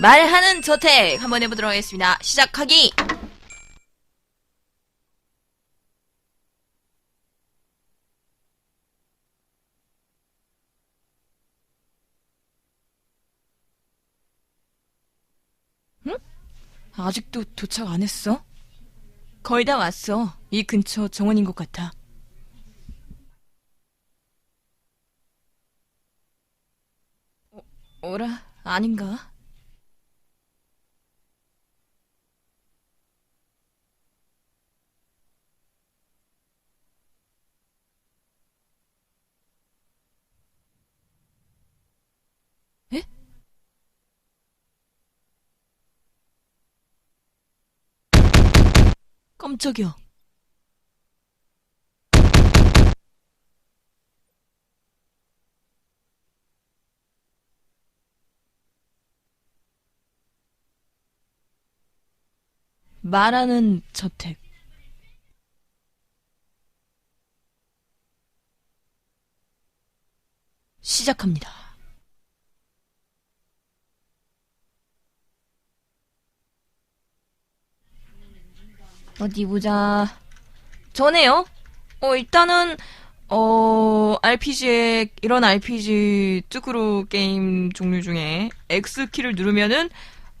말하는 저택 한번 해보도록 하겠습니다. 시작하기. 응? 아직도 도착 안 했어? 거의 다 왔어. 이 근처 정원인 것 같아. 어, 어라, 아닌가? 에? 깜짝이야. 말하는 저택. 시작합니다. 어디 보자. 전에요? 어, 일단은, 어, RPG에, 이런 RPG 쭈그루 게임 종류 중에 X키를 누르면은,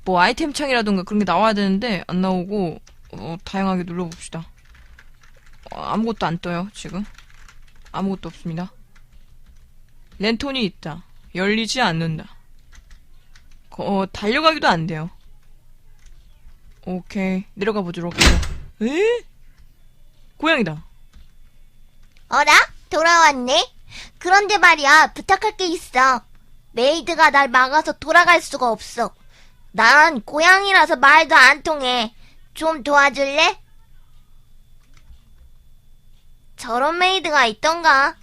뭐 아이템 창이라던가 그런 게 나와야 되는데, 안 나오고, 어, 다양하게 눌러봅시다. 어, 아무것도 안 떠요, 지금. 아무것도 없습니다. 랜턴이 있다. 열리지 않는다. 어, 달려가기도 안 돼요. 오케이. 내려가 보도록 해요. 에? 고양이다. 어라? 돌아왔네? 그런데 말이야, 부탁할 게 있어. 메이드가 날 막아서 돌아갈 수가 없어. 난 고양이라서 말도 안 통해. 좀 도와줄래? 저런 메이드가 있던가?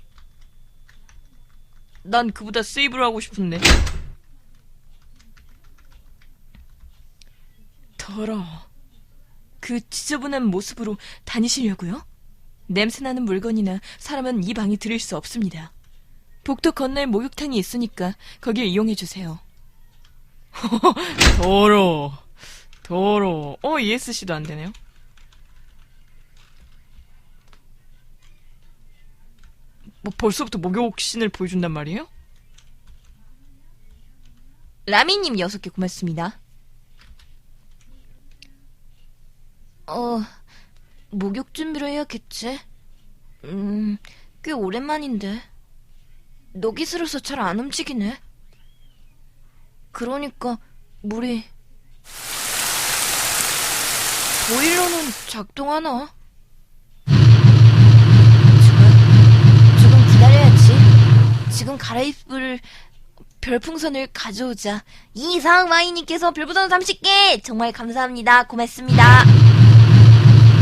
난 그보다 세이브를 하고 싶은데. 더러워. 그 지저분한 모습으로 다니시려고요? 냄새나는 물건이나 사람은 이 방에 들일 수 없습니다. 복도 건너에 목욕탕이 있으니까 거길 이용해 주세요. 더러워. 더러워. 어, ESC도 안 되네요. 뭐 벌써부터 목욕신을 보여준단 말이에요? 라미님 여섯 개 고맙습니다. 어, 목욕 준비를 해야겠지? 음, 꽤 오랜만인데. 슬어서 잘 안 움직이네. 그러니까, 물이. 보일러는 작동하나? 조금, 조금 기다려야지. 지금 갈아입을 별풍선을 가져오자. 이상 와이님께서 별풍선 30개! 정말 감사합니다. 고맙습니다.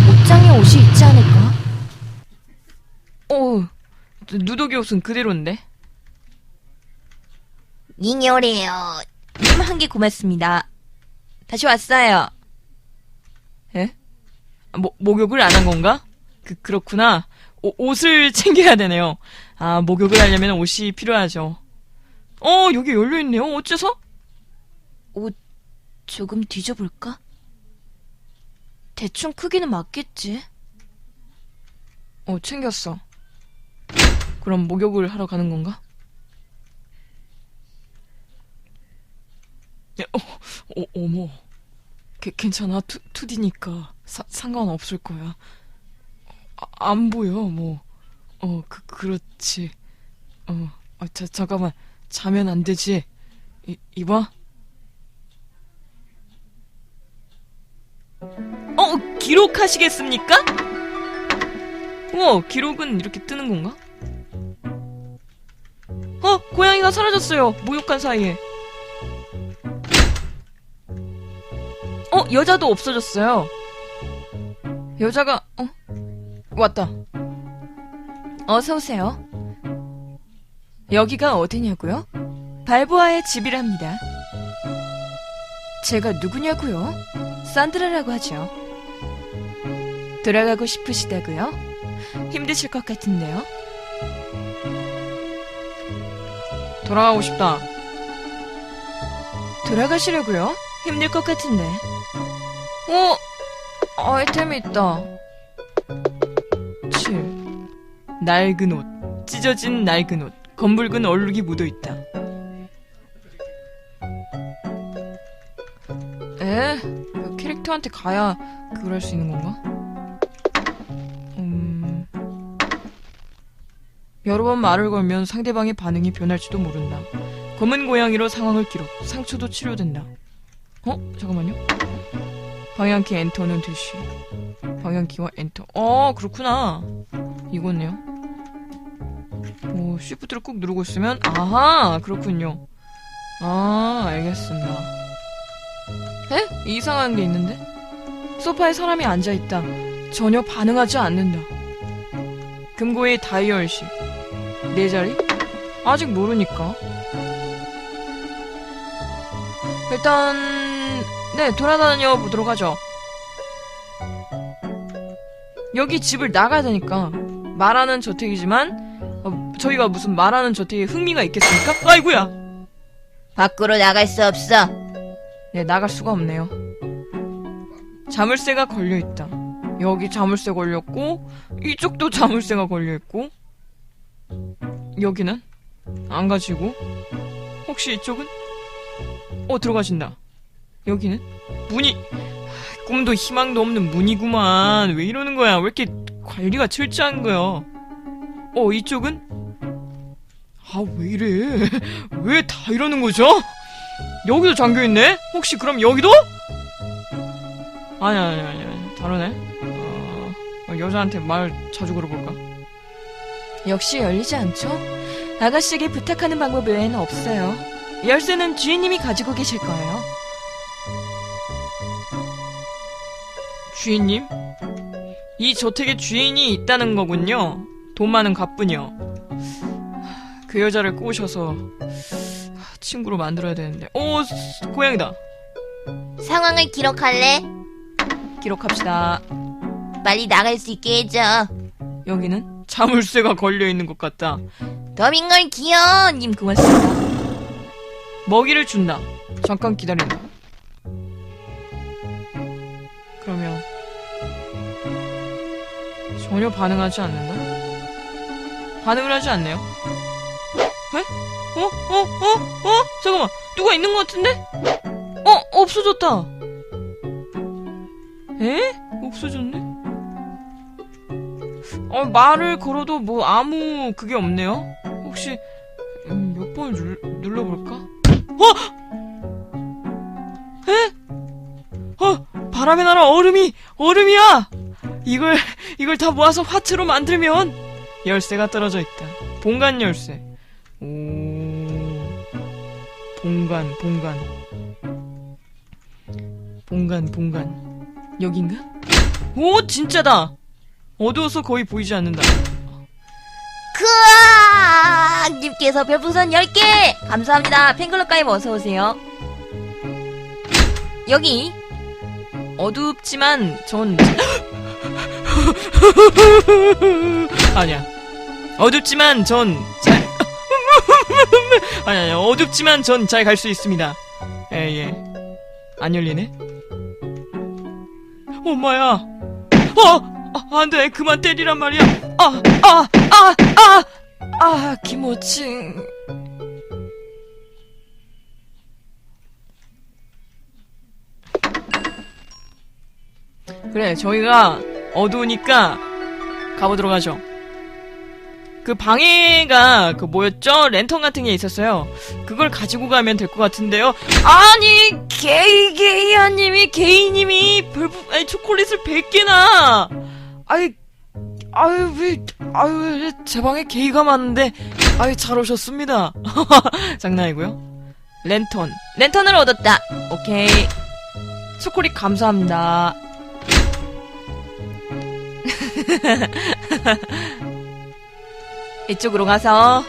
옷장에 옷이 있지 않을까? 어, 누더기 옷은 그대로인데? 잉여래요. 님한개 고맙습니다. 다시 왔어요. 예? 모, 목욕을 안 한 건가? 그, 그렇구나. 오- 옷을 챙겨야 되네요. 아, 목욕을 하려면 옷이 필요하죠. 어, 여기 열려있네요. 어째서? 옷, 조금 뒤져볼까? 대충 크기는 맞겠지. 어, 챙겼어. 그럼 목욕을 하러 가는 건가? 야, 어, 어. 게, 괜찮아. 투, 2D니까 상관없을 거야. 아, 안 보여, 뭐. 어, 그, 그렇지. 어, 아, 자, 잠깐만. 자면 안 되지. 이, 이봐. 어, 기록하시겠습니까? 우와, 기록은 이렇게 뜨는 건가? 어, 고양이가 사라졌어요. 목욕한 사이에. 어, 여자도 없어졌어요. 여자가, 어, 왔다. 어서 오세요. 여기가 어디냐고요? 발보아의 집이랍니다. 제가 누구냐고요? 산드라라고 하죠. 돌아가고 싶으시다고요? 힘드실 것 같은데요? 돌아가고 싶다. 돌아가시려고요? 힘들 것 같은데. 어? 아이템이 있다. 7. 낡은 옷. 찢어진 낡은 옷. 검붉은 얼룩이 묻어있다. 에? 그 캐릭터한테 가야 할수 있는 건가? 여러 번 말을 걸면 상대방의 반응이 변할지도 모른다. 검은 고양이로 상황을 기록. 상처도 치료된다. 어? 잠깐만요. 방향키 엔터는 대시. 방향키와 엔터. 어, 그렇구나. 이거네요. 오, 쉬프트를 꾹 누르고 있으면, 아하, 그렇군요. 아, 알겠습니다. 에? 이상한 게 있는데? 소파에 사람이 앉아 있다. 전혀 반응하지 않는다. 금고의 다이얼식. 내 자리? 아직 모르니까. 일단, 네, 돌아다녀 보도록 하죠. 여기 집을 나가야 되니까, 말하는 저택이지만, 어, 저희가 무슨 말하는 저택에 흥미가 있겠습니까? 아이고야! 밖으로 나갈 수 없어. 네, 나갈 수가 없네요. 자물쇠가 걸려 있다. 여기 자물쇠 걸렸고, 이쪽도 자물쇠가 걸려 있고, 여기는? 안 가지고, 혹시 이쪽은? 어, 들어가신다. 여기는? 문이, 하, 꿈도 희망도 없는 문이구만. 왜 이러는 거야? 왜 이렇게 관리가 철저한 거야? 어, 이쪽은? 아, 왜 이래? 왜 다 이러는 거죠? 여기도 잠겨있네? 혹시 그럼 여기도? 아니, 아니, 아니, 아니. 다르네. 어, 여자한테 말 자주 걸어볼까? 역시 열리지 않죠? 아가씨에게 부탁하는 방법 외에는 없어요. 열쇠는 주인님이 가지고 계실 거예요. 주인님? 이 저택에 주인이 있다는 거군요. 돈 많은 갑분이요. 그 여자를 꼬셔서 친구로 만들어야 되는데. 오, 스- 고양이다. 상황을 기록할래? 기록합시다. 빨리 나갈 수 있게 해줘. 여기는 자물쇠가 걸려 있는 것 같다. 더빙걸 기어. 님 고맙습니다. 먹이를 준다. 잠깐 기다린다. 그러면 전혀 반응하지 않는다. 반응을 하지 않네요. 에? 어? 어? 어? 어? 잠깐만. 누가 있는 것 같은데? 어? 없어졌다. 에? 없어졌네? 어, 말을 걸어도 뭐 아무 그게 없네요. 혹시 음, 몇 번을 눌, 눌러볼까? 어? 에? 어? 바람의 나라 얼음이 얼음이야! 이걸 이걸 다 모아서 화트로 만들면 열쇠가 떨어져 있다. 본관 열쇠. 오. 본관 본관. 본관 본관. 여긴가? 오 진짜다. 어두워서 거의 보이지 않는다. 크아! 님께서 별풍선 10개! 감사합니다. 팬클럽 가입 어서오세요. 여기 어둡지만 전 아니야 어둡지만 전 잘 아니 아니 어둡지만 전 잘 갈 수 있습니다 예 예 안 열리네 엄마야 어 아, 안 돼 그만 때리란 말이야 아 아 아 아 아 김호칭 그래, 저희가 어두우니까 가보도록 하죠. 그 방해가 그 뭐였죠? 랜턴 같은 게 있었어요. 그걸 가지고 가면 될 것 같은데요. 아니, 게이 게이아님이 게이님이 별부 아니 초콜릿을 100개나. 아이, 아유 왜, 아유 왜제 방에 게이가 많은데, 아유 잘 오셨습니다. 장난이고요. 랜턴, 랜턴을 얻었다. 오케이. 초콜릿 감사합니다. 이쪽으로 가서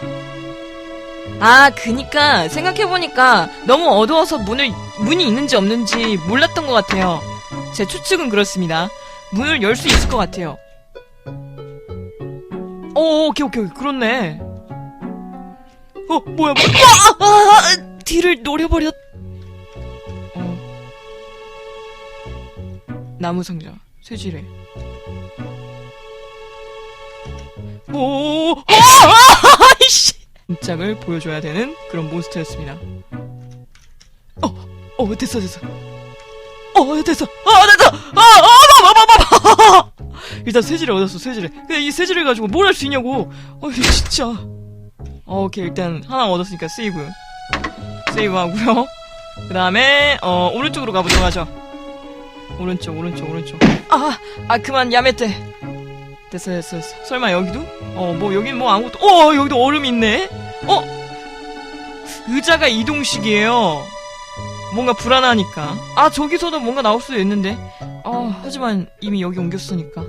아 그니까 생각해보니까 너무 어두워서 문을 문이 있는지 없는지 몰랐던 것 같아요 제 추측은 그렇습니다 문을 열 수 있을 것 같아요. 오, 오케이, 오케이, 오케이. 그렇네. 어, 뭐야, 뭐야. 아, 아, 아, 뒤를 노려버렸. 어. 나무 상자, 쇠지레. 오, 아, 아, 이씨. 입장을 보여줘야 되는 그런 몬스터였습니다. 어, 어, 됐어, 됐어. 어, 됐어. 어, 됐어. 어, 어! 일단 쇠지를 얻었어, 쇠지를. 근데 이 쇠지를 가지고 뭘 할 수 있냐고. 어, 진짜. 어, 오케이, 일단 하나 얻었으니까 세이브. 세이브 하고요. 그 다음에, 어, 오른쪽으로 가보도록 하죠. 오른쪽, 오른쪽, 오른쪽. 아, 아, 그만, 야매떼. 됐어, 됐어, 됐어. 설마 여기도? 어, 뭐, 여긴 뭐 아무것도, 어, 여기도 얼음이 있네? 어? 의자가 이동식이에요. 뭔가 불안하니까. 아, 저기서도 뭔가 나올 수도 있는데. 아, 하지만 이미 여기 옮겼으니까.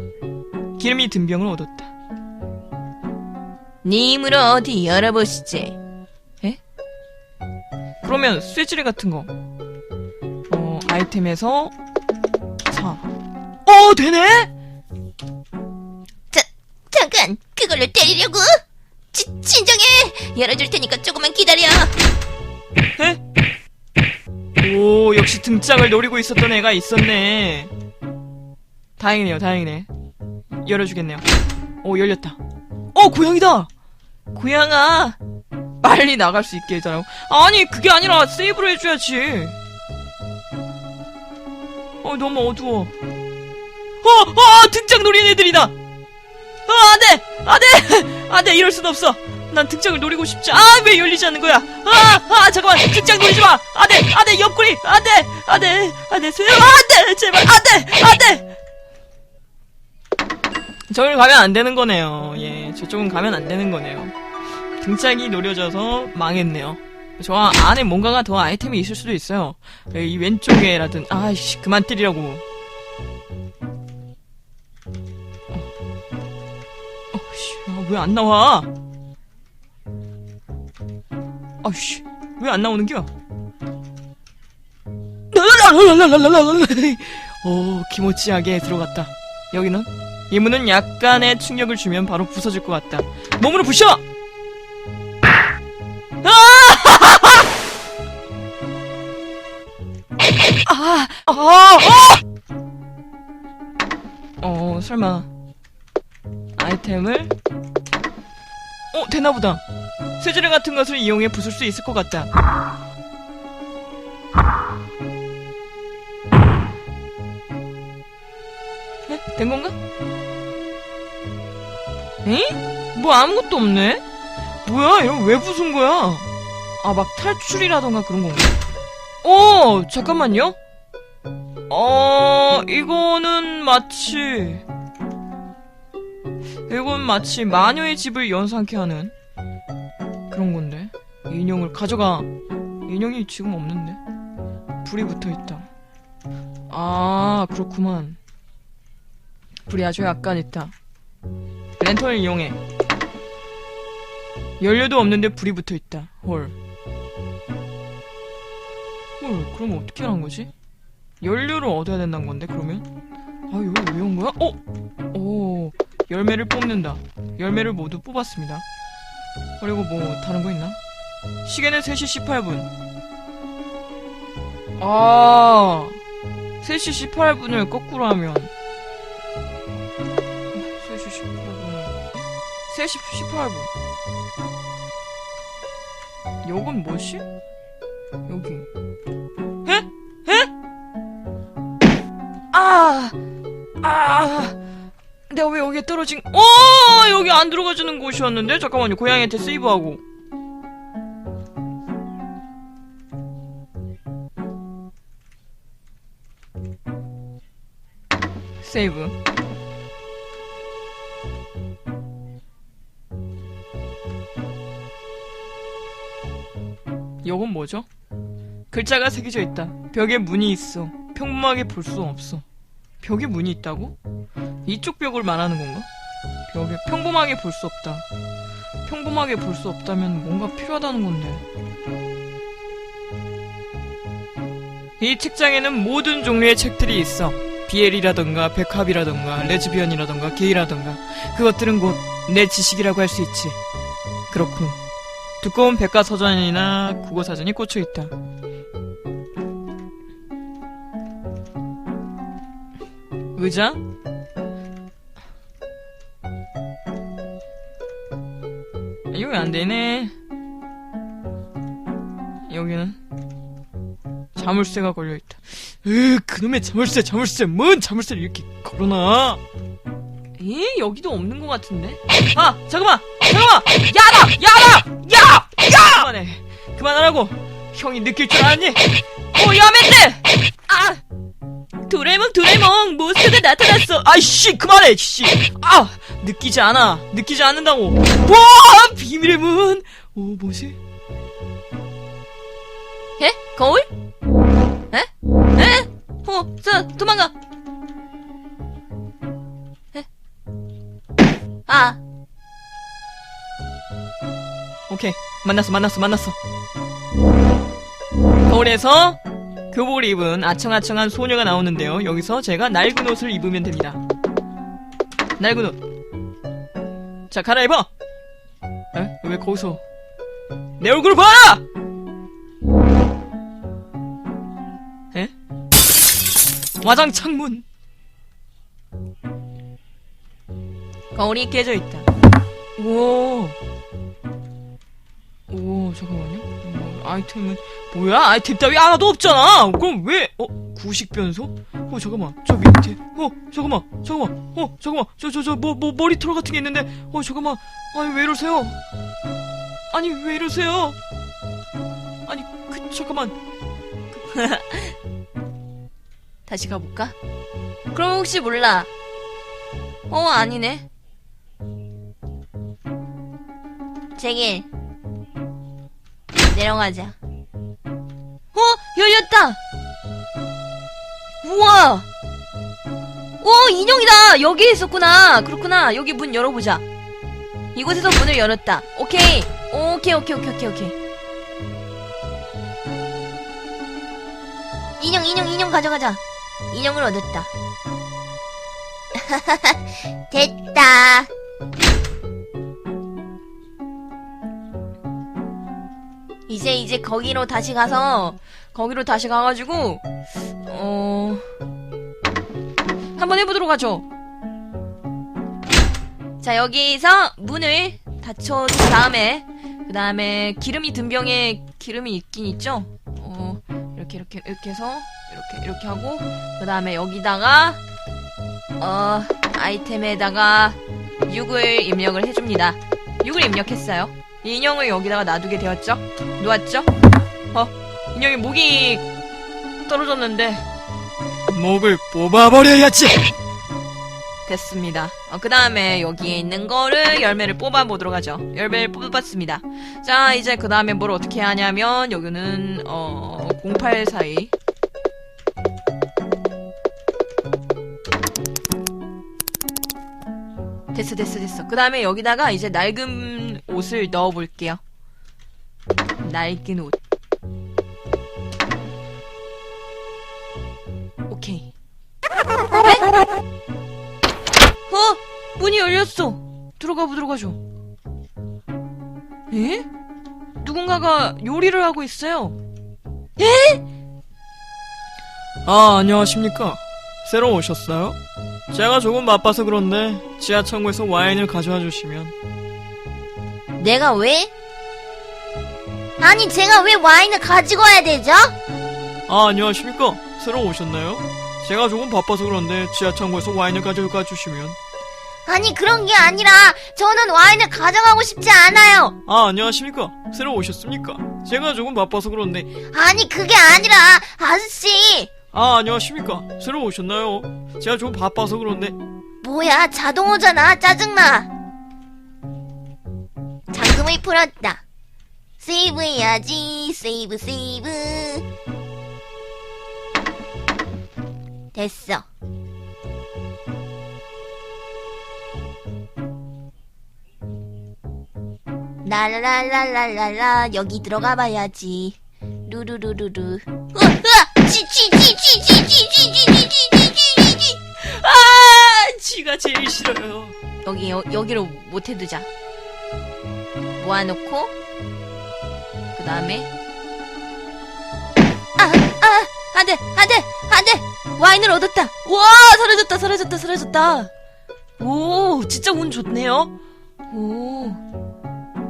기름이 든 병을 얻었다. 네 힘으로 어디 열어보시지. 그러면 쇠지뢰 같은 거. 어, 아이템에서 사. 어, 되네? 잠깐, 그걸로 때리려고? 지, 진정해! 열어줄 테니까 조금만 기다려. 에? 오, 역시 등짝을 노리고 있었던 애가 있었네. 다행이네요, 다행이네. 열어주겠네요. 오, 열렸다. 어, 고양이다! 고양아! 빨리 나갈 수 있게 해달라고. 아니, 그게 아니라 세이브를 해줘야지. 어, 너무 어두워. 어, 어, 등짝 노리는 애들이다! 어, 안 돼! 안 돼! 안 돼! 이럴 순 없어! 난 등짝을 노리고 싶지. 아, 왜 열리지 않는 거야? 아, 아, 잠깐만. 등짝 노리지 마. 안 돼, 안 돼, 옆구리. 안 돼, 안 돼, 안 돼, 세요. 안 돼, 제발, 안 돼, 안 돼. 저길 가면 안 되는 거네요. 예, 저쪽은 가면 안 되는 거네요. 등짝이 노려져서 망했네요. 저 안에 뭔가가 더 아이템이 있을 수도 있어요. 이 왼쪽에라든, 아이씨, 그만 때리라고. 어, 씨, 왜안 나와? 아이씨, 왜 안 나오는겨? 오, 기모찌하게 들어갔다. 여기는? 이 문은 약간의 충격을 주면 바로 부서질 것 같다. 몸으로 부셔! 아! 아! 아! 어! 어, 설마. 아이템을? 어, 되나보다. 쇠지뢰 같은 것을 이용해 부술 수 있을 것 같다. 네? 된 건가? 에? 뭐 아무것도 없네? 뭐야? 이런 왜 부순 거야? 아, 막 탈출이라던가 그런 건가? 어, 잠깐만요? 어, 이거는 마치, 이건 마치 마녀의 집을 연상케 하는 그런 건데. 인형을 가져가. 인형이 지금 없는데. 불이 붙어 있다. 아, 그렇구만. 불이 아주 약간 있다. 랜턴을 이용해. 연료도 없는데 불이 붙어 있다. 헐. 헐, 그럼 어떻게 하는 거지? 연료를 얻어야 된다는 건데, 그러면? 아, 여기 왜온 거야? 어? 오, 열매를 뽑는다. 열매를 모두 뽑았습니다. 그리고 뭐, 다른 거 있나? 시계는 3시 18분. 아, 3시 18분을 거꾸로 하면. 3시 18분을. 3시 18분. 요건 뭐지? 여기. 에? 에? 아! 아! 내가 왜 여기에 떨어진, 어! 여기 안 들어가주는 곳이었는데? 잠깐만요. 고양이한테 세이브하고. 세이브. 이건 뭐죠? 글자가 새겨져 있다. 벽에 문이 있어. 평범하게 볼 수 없어. 벽에 문이 있다고? 이쪽 벽을 말하는 건가? 벽에 평범하게 볼 수 없다. 평범하게 볼 수 없다면 뭔가 필요하다는 건데. 이 책장에는 모든 종류의 책들이 있어. 비엘이라던가 백합이라던가 레즈비언이라던가 게이라던가 그것들은 곧 내 지식이라고 할 수 있지. 그렇군. 두꺼운 백과사전이나 국어사전이 꽂혀 있다. 의자? 왜안 되네. 여기는 자물쇠가 걸려있다. 으, 그놈의 자물쇠, 자물쇠, 뭔 자물쇠를 이렇게 걸어놔? 에? 여기도 없는 것 같은데? 아, 잠깐만! 잠깐만! 야다! 야다! 야! 야! 그만해. 그만하라고! 형이 느낄 줄 알았니? 오, 야맨데! 아! 도레몽, 도레몽! 몬스터가 나타났어! 아이씨! 그만해! 씨! 아! 느끼지 않아! 느끼지 않는다고! 와! 비밀의 문! 오, 뭐지? 에? 거울? 에? 에? 어, 자, 도망가! 에? 아. 오케이. 만났어, 만났어, 만났어. 거울에서 교복을 입은 아청아청한 소녀가 나오는데요. 여기서 제가 낡은 옷을 입으면 됩니다. 낡은 옷. 자, 갈아입어! 에? 왜 거기서 내 얼굴을 봐라! 에? 와장 창문. 거울이 깨져 있다. 오. 오, 잠깐만요. 어, 아이템은 뭐야? 아이템 따위 하나도 없잖아. 그럼 왜? 어, 구식 변소? 어, 잠깐만. 저 밑에. 어, 잠깐만. 잠깐만. 어, 잠깐만. 저 저 저 뭐 뭐 머리털 같은 게 있는데. 어, 잠깐만. 아니 왜 이러세요? 아니 왜 이러세요? 아니 그 잠깐만. 다시 가볼까? 그럼 혹시 몰라. 어, 아니네. 제길. 내려가자. 어? 열렸다! 우와! 오, 인형이다! 여기 있었구나! 그렇구나. 여기 문 열어보자. 이곳에서 문을 열었다. 오케이. 오케이, 오케이, 오케이, 오케이, 오케이. 인형, 인형, 인형 가져가자. 인형을 얻었다. 됐다. 이제 이제 거기로 다시 가서 거기로 다시 가가지고 어 한번 해보도록 하죠. 자 여기서 문을 닫혀준 다음에 그 다음에 기름이 든 병에 기름이 있긴 있죠. 어 이렇게 이렇게 이렇게 해서 이렇게 이렇게 하고 그 다음에 여기다가 어 아이템에다가 6을 입력을 해줍니다. 6을 입력했어요. 이 인형을 여기다가 놔두게 되었죠. 놓았죠? 어, 인형이 목이 떨어졌는데 목을 뽑아버려야지. 됐습니다. 어, 그 다음에 여기에 있는 거를 열매를 뽑아보도록 하죠. 열매를 뽑았습니다. 자, 이제 그 다음에 뭘 어떻게 하냐면 여기는 어 0842. 됐어, 됐어, 됐어. 그 다음에 여기다가 이제 낡은 옷을 넣어볼게요. 낡은 옷. 어? 문이 열렸어. 들어가 보도록 하죠. 에? 누군가가 요리를 하고 있어요. 에? 아, 안녕하십니까. 새로 오셨어요? 제가 조금 바빠서 그런데 지하철에서 와인을 가져와 주시면 내가 왜? 아니, 제가 왜 와인을 가지고 와야 되죠? 아 안녕하십니까 새로 오셨나요? 제가 조금 바빠서 그런데 지하철에서 와인을 가져가 주시면 아니, 그런 게 아니라, 저는 와인을 가져가고 싶지 않아요. 아 안녕하십니까 새로 오셨습니까? 제가 조금 바빠서 그런데 아니, 그게 아니라, 아저씨. 아 안녕하십니까 새로 오셨나요? 제가 조금 바빠서 그런데 뭐야, 자동어잖아. 짜증나. 잠금을 풀었다. 세이브 해야지. 세이브, 세이브. 됐어. 라라라라라라 여기 들어가 봐야지. 루루루루루. 치. 아 지가 제일 싫어요 여기 여, 여기로 못 해두자. 모아놓고 그 다음에 아, 아, 안돼, 안돼, 하나를 얻었다. 와, 사라졌다, 사라졌다, 사라졌다. 오, 진짜 운 좋네요. 오.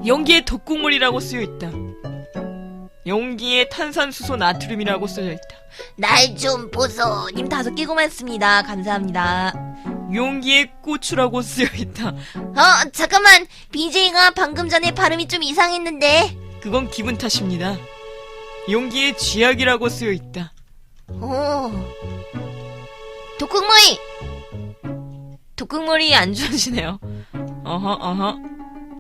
용기에 독극물이라고 쓰여 있다. 용기에 탄산수소 나트륨이라고 쓰여 있다. 날 좀 보소. 님 다섯 개 고맙습니다. 감사합니다. 용기에 고추라고 쓰여 있다. 어, 잠깐만. BJ가 방금 전에 발음이 좀 이상했는데. 그건 기분 탓입니다. 용기에 쥐약이라고 쓰여 있다. 오. 독극물이 독극물이 안 좋아지네요. 어허, 어허.